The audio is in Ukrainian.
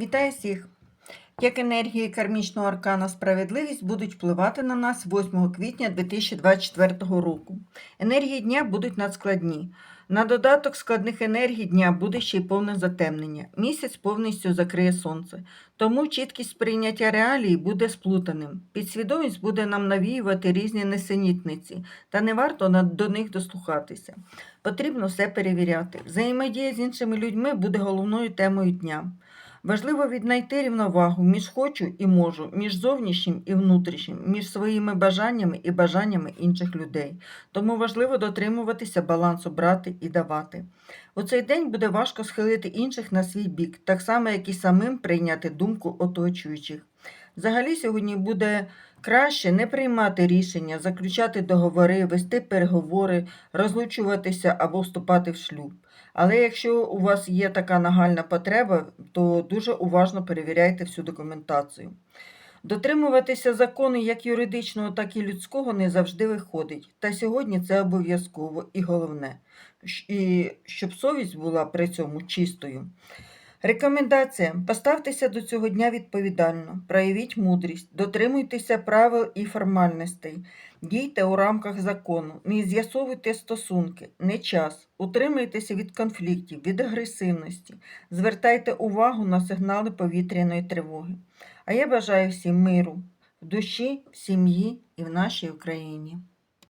Вітаю всіх! Як енергії кармічного аркана справедливість будуть впливати на нас 8 квітня 2024 року. Енергії дня будуть надскладні. На додаток складних енергій дня буде ще й повне затемнення. Місяць повністю закриє сонце. Тому чіткість сприйняття реалії буде сплутаним. Підсвідомість буде нам навіювати різні несенітниці, та не варто до них дослухатися. Потрібно все перевіряти. Взаємодія з іншими людьми буде головною темою дня. Важливо віднайти рівновагу між хочу і можу, між зовнішнім і внутрішнім, між своїми бажаннями і бажаннями інших людей. Тому важливо дотримуватися балансу брати і давати. У цей день буде важко схилити інших на свій бік, так само, як і самим прийняти думку оточуючих. Взагалі сьогодні буде краще не приймати рішення, заключати договори, вести переговори, розлучуватися або вступати в шлюб. Але якщо у вас є така нагальна потреба, то дуже уважно перевіряйте всю документацію. Дотримуватися закону як юридичного, так і людського не завжди виходить. Та сьогодні це обов'язково і головне, і щоб совість була при цьому чистою. Рекомендація: поставтеся до цього дня відповідально, проявіть мудрість, дотримуйтеся правил і формальностей, дійте у рамках закону, не з'ясовуйте стосунки, не час, утримуйтеся від конфліктів, від агресивності, звертайте увагу на сигнали повітряної тривоги. А я бажаю всім миру в душі, в сім'ї і в нашій Україні.